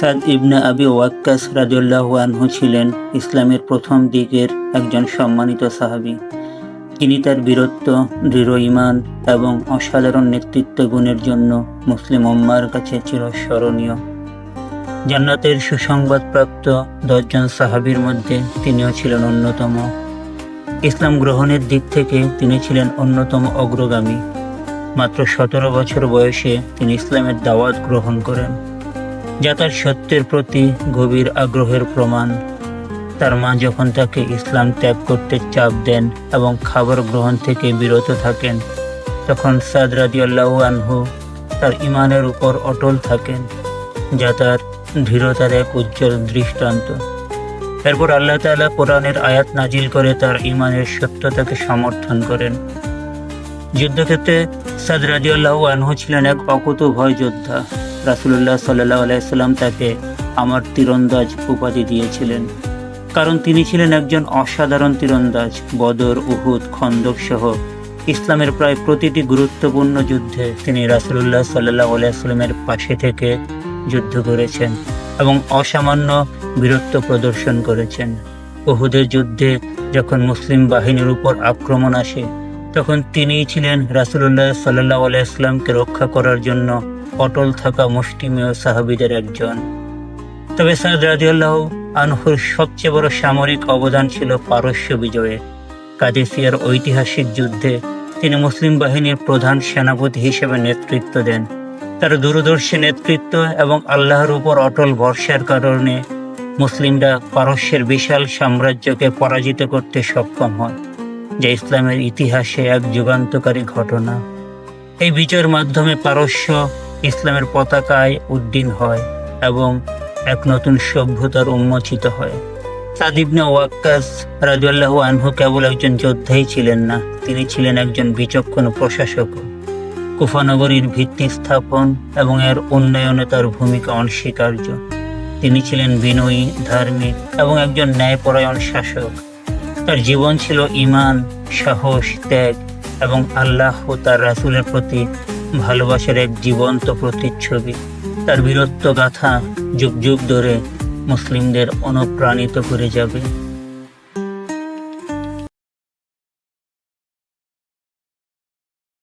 সাদ ইবনে আবি ওয়াক্কাস রাজুল্লাহু আনহু ছিলেন ইসলামের প্রথম দিকের একজন সম্মানিত সাহাবী। তিনি তার বীরত্ব, দৃঢ় ইমান এবং অসাধারণ নেতৃত্ব গুণের জন্য মুসলিম উম্মার কাছে চিরস্মরণীয়। জান্নাতের সুসংবাদপ্রাপ্ত দশজন সাহাবীর মধ্যে তিনিও ছিলেন অন্যতম। ইসলাম গ্রহণের দিক থেকে তিনি ছিলেন অন্যতম অগ্রগামী। মাত্র সতেরো বছর বয়সে তিনি ইসলামের দাওয়াত গ্রহণ করেন। যা তার সত্যের প্রতি গভীর আগ্রহের প্রমাণ। তার মা যখন তাকে ইসলাম ত্যাগ করতে চাপ দেন এবং খাবার গ্রহণ থেকে বিরত থাকেন, তখন সাদ রাদিয়াল্লাহু আনহু তার ইমানের উপর অটল থাকেন, যা তার দৃঢ়তার এক উজ্জ্বল দৃষ্টান্ত। এরপর আল্লাহ তাআলা কোরআনের আয়াত নাজিল করে তার ইমানের সত্যতাকে সমর্থন করেন। যুদ্ধক্ষেত্রে সাদ রাজিউল্লাহ আনহু ছিলেন এক অকুত ভয় যোদ্ধা। রাসুলুল্লাহ সাল্লাহ আলাইসাল্লাম তাকে আমার তীরন্দাজ উপাধি দিয়েছিলেন। কারণ তিনি ছিলেন একজন অসাধারণ তীরন্দাজ, বদর, উহুদ, খন্দক সহ ইসলামের প্রায় প্রতিটি গুরুত্বপূর্ণ যুদ্ধে তিনি রাসুলুল্লাহ সাল্লাহ আলাইস্লামের পাশে থেকে যুদ্ধ করেছেন এবং অসামান্য বীরত্ব প্রদর্শন করেছেন। উহুদের যুদ্ধে যখন মুসলিম বাহিনীর উপর আক্রমণ আসে তখন তিনিই ছিলেন রাসুলুল্লাহ সাল্লাহ আলাইসলামকে রক্ষা করার জন্য অটল থাকা মুষ্টিমেয় সাহাবিদের একজন। তবে সাদ রাজিউল্লাহ আনহুর সবচেয়ে বড় সামরিক অবদান ছিল পারস্য বিজয়ে। কাদেসিয়ার ঐতিহাসিক যুদ্ধে তিনি মুসলিম বাহিনীর প্রধান সেনাপতি হিসেবে নেতৃত্ব দেন। তার দূরদর্শী নেতৃত্ব এবং আল্লাহর উপর অটল ভরসার কারণে মুসলিমরা পারস্যের বিশাল সাম্রাজ্যকে পরাজিত করতে সক্ষম হয় যা ইসলামের ইতিহাসে এক যুগান্তকারী ঘটনা। এই বিজয়ের মাধ্যমে পারস্য ইসলামের পতাকায় উদ্দিন হয় এবং এক নতুন সভ্যতার উন্মোচিত হয়। সাদিবনে ওয়াক্কাস রাজুল্লাহ আনহু কেবল একজন যোদ্ধাই ছিলেন না, তিনি ছিলেন একজন বিচক্ষণ প্রশাসক। কুফানগরীর ভিত্তি স্থাপন এবং এর উন্নয়নে তার ভূমিকা অনস্বীকার্য। তিনি ছিলেন বিনয়ী, ধার্মিক এবং একজন ন্যায়পরায়ণ শাসক। তার জীবন ছিল ইমান সাহস, ত্যাগ এবং আল্লাহ ও তার রাসুলের প্রতি ভালোবাসার এক জীবন্ত প্রতিচ্ছবি। তার বীরত্ব গাথা যুগ যুগ ধরে মুসলিমদের অনুপ্রাণিত করে যাবে।